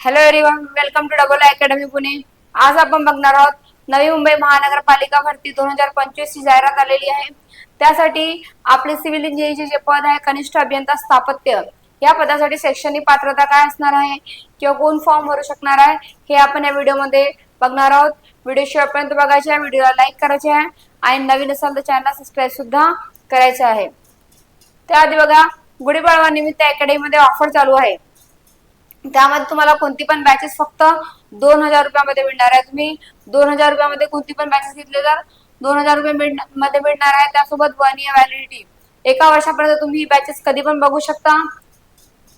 Hello everyone welcome to double academy Pune आज आपण बघणार आहोत नवी मुंबई महानगरपालिका भरती दोन हजार पंचवीस ची जाहिरात आलेली आहे. त्यासाठी आपले सिव्हिल इंजिनिअरिंगचे जे पद आहे कनिष्ठ अभियंता स्थापत्य या पदासाठी शैक्षणिक पात्रता काय असणार आहे किंवा कोण फॉर्म भरू शकणार आहे हे आपण या व्हिडिओमध्ये बघणार आहोत. व्हिडिओ शेवटपर्यंत बघायचे आहे व्हिडिओला लाईक करायचे आहे आणि नवीन असाल तर चॅनलला सबस्क्राईब सुद्धा करायचे आहे. त्याआधी बघा गुढीपाडवा निमित्त अकॅडमीमध्ये ऑफर चालू आहे. त्यामध्ये तुम्हाला कोणती पण बॅचेस फक्त दोन हजार रुपयामध्ये मिळणार आहे. तुम्ही दोन हजार रुपयामध्ये कोणती पण बॅचेस घेतले तर दोन हजार रुपये मध्ये मिळणार आहे. त्यासोबत वन इयर व्हॅलिडिटी एका वर्षापर्यंत तुम्ही बॅचेस कधी पण बघू शकता.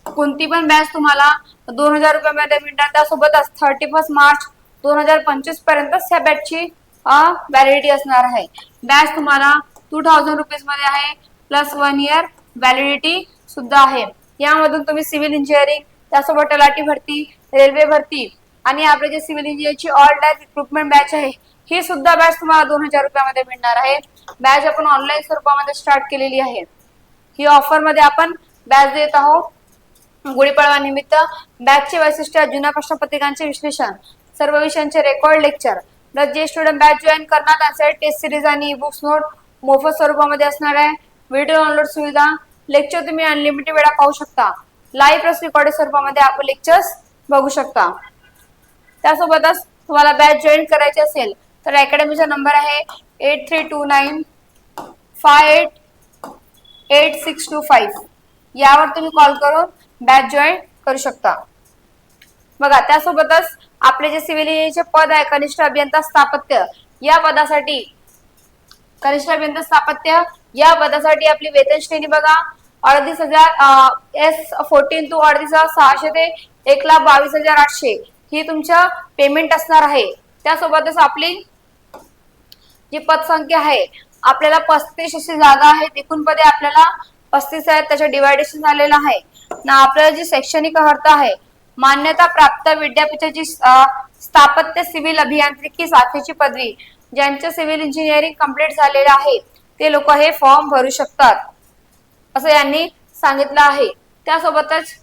कोणती पण बॅच तुम्हाला दोन हजार रुपयामध्ये मिळणार. त्यासोबतच थर्टी फर्स्ट मार्च दोन हजार पंचवीसपर्यंत ह्या बॅचची व्हॅलिडिटी असणार आहे. बॅच तुम्हाला टू थाउजंड रुपीजमध्ये आहे. प्लस वन इयर व्हॅलिडिटी सुद्धा आहे. यामधून तुम्ही सिव्हिल इंजिनिअरिंग त्यासोबत तलाठी भरती रेल्वे भरती आणि आपले जे सिव्हिल इंजिनियरची ऑल टाईप रिक्रुटमेंट बॅच आहे ही सुद्धा बॅच तुम्हाला दोन हजार रुपयामध्ये मिळणार आहे. बॅच आपण ऑनलाईन स्वरूपामध्ये स्टार्ट केलेली आहे. ही ऑफरमध्ये आपण बॅच देत आहोत. गुढीपाडवा निमित्त बॅचचे वैशिष्ट्य जुन्या प्रश्नपत्रिकांचे विश्लेषण सर्व विषयांचे रेकॉर्ड लेक्चर प्लस जे स्टुडंट बॅच जॉईन करणार त्यांसाठी टेस्ट सिरीज आणि बुक्स नोट मोफत स्वरूपामध्ये असणार आहे. व्हिडिओ डाउनलोड सुविधा लेक्चर तुम्ही अनलिमिटेड वेळा पाहू शकता. लाईव्ह प्रेस रेकॉर्डेड स्वरूपामध्ये आपण लेक्चर्स बघू शकता. त्यासोबतच तुम्हाला बॅच जॉईन करायची असेल तर अकॅडमीचा नंबर आहे eight three two nine five eight eight six two five यावर तुम्ही कॉल करून बॅच जॉईन करू शकता. बघा त्यासोबतच आपले जे सिव्हिल इंजिनिअरचे पद आहे कनिष्ठ अभियंता स्थापत्य या पदासाठी कनिष्ठ अभियंता स्थापत्य या पदासाठी आपली वेतन श्रेणी बघा. अडतीस हजार एस फोर्टीन टू अडतीस हजार सहाशे ते एक लाख बावीस हजार आठशे ही तुमच्या पेमेंट असणार आहे. त्यासोबतच आपली जी पदसंख्या आहे आपल्याला पस्तीस अशी जागा आहे एकूण पदे आपल्याला पस्तीस आहेत त्याचे डिवायडेशन झालेलं आहे. ना आपल्याला जी शैक्षणिक अर्थ आहे मान्यता प्राप्त विद्यापीठाची स्थापत्य सिव्हिल अभियांत्रिकी शाखेची पदवी ज्यांचं सिव्हिल इंजिनिअरिंग कंप्लीट झालेलं आहे ते लोक हे फॉर्म भरू शकतात. असं यांनी सांगितलं आहे. त्यासोबतच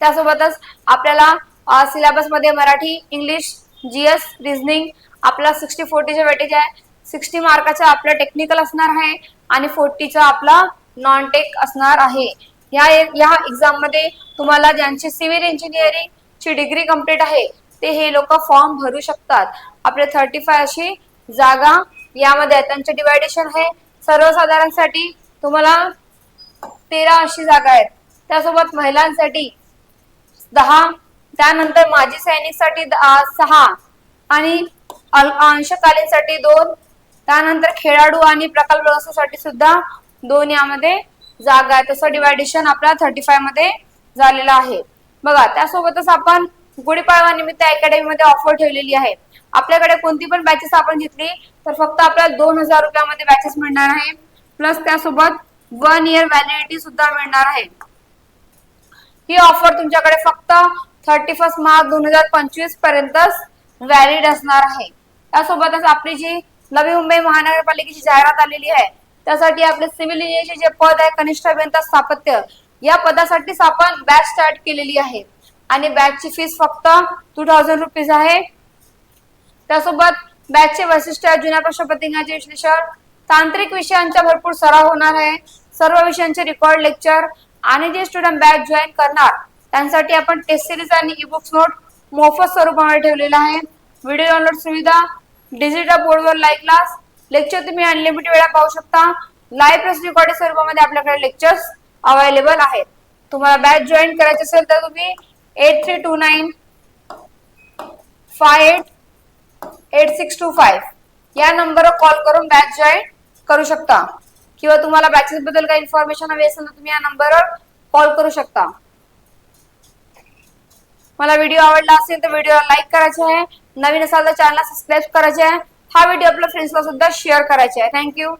त्यासोबतच आपल्याला सिलेबसमध्ये मराठी इंग्लिश जीएस रिझनिंग आपला सिक्स्टी फोर्टीच्या वेटेज आहे सिक्स्टी मार्काचा आपला टेक्निकल असणार आहे आणि फोर्टीचा आपला नॉन टेक असणार आहे. या या एक्झाममध्ये तुम्हाला ज्यांची सिव्हिल इंजिनिअरिंग ची डिग्री कंप्लीट आहे ते हे लोक फॉर्म भरू शकतात. आपले थर्टी फाय अशी जागा यामध्ये त्यांचे डिवायडेशन आहे. सर्वसाधारणसाठी तुम्हाला तेरा अशी जागा आहेत. त्यासोबत महिलांसाठी दहा त्यानंतर माजी सैनिकसाठी द- सहा आणि अंशकालीनसाठी दोन त्यानंतर खेळाडू आणि प्रकल्पग्रस्तासाठी सुद्धा दोन यामध्ये जागा आहे तसं डिवायडेशन आपल्या थर्टी फायमध्ये झालेलं आहे. बघा त्यासोबतच आपण गुढीपाडवा निमित्त अकॅडमी मध्ये ऑफर ठेवलेली आहे. आपल्याकडे कोणती पण बॅचेस आपण घेतली तर फक्त आपल्याला दोन हजार रुपयामध्ये बॅचेस मिळणार आहे. प्लस त्यासोबत वन इयर व्हॅलिडिटी सुद्धा मिळणार आहे. ही ऑफर तुमच्याकडे फक्त थर्टी फर्स्ट मार्च दोन हजार पंचवीस पर्यंतच व्हॅलिड असणार आहे. त्यासोबतच आपली जी नवी मुंबई महानगरपालिकेची जाहिरात आलेली आहे त्यासाठी आपले सिव्हिल इंजिनिअरचे जे पद आहे कनिष्ठ अभियंता स्थापत्य या पदासाठीच आपण बॅच स्टार्ट केलेली आहे. आणि बॅचची फीस फक्त टू थाउजंड रुपीज आहे. त्यासोबत बॅचचे वैशिष्ट्य जुन्या प्रश्नपत्रिकांचे विश्लेषण तांत्रिक विषयांचा भरपूर सराव होणार आहे. सर्व विषयांचे रेकॉर्ड लेक्चर आणि जे स्टुडंट बॅच जॉईन करणार त्यांसाठी आपण टेस्ट सिरीज आणि ई बुक्स नोट मोफत स्वरूपामध्ये ठेवलेला आहे. व्हिडिओ डाउनलोड सुविधा डिजिटल बोर्डवर लाईव्ह क्लास लेक्चर तुम्ही अनलिमिटेड वेळा पाहू शकता. लाईव्ह प्लस रेकॉर्ड स्वरूपामध्ये आपल्याकडे लेक्चर्स अवेलेबल आहेत. तुम्हाला बॅच जॉईन करायची असेल तर तुम्ही eight three two nine five eight eight six two five या नंबरवर कॉल करून बॅच जॉईन करू शकता. किंवा तुम्हाला बॅचेस बद्दल काही इन्फॉर्मेशन हवी असेल तर तुम्ही या नंबरवर कॉल करू शकता. मला व्हिडिओ आवडला असेल तर व्हिडिओला लाईक करायचे आहे. नवीन असाल तर चॅनलला सबस्क्राईब करायचे आहे. हा व्हिडिओ आपल्या फ्रेंड्सला सुद्धा शेअर करायचा आहे. थँक्यू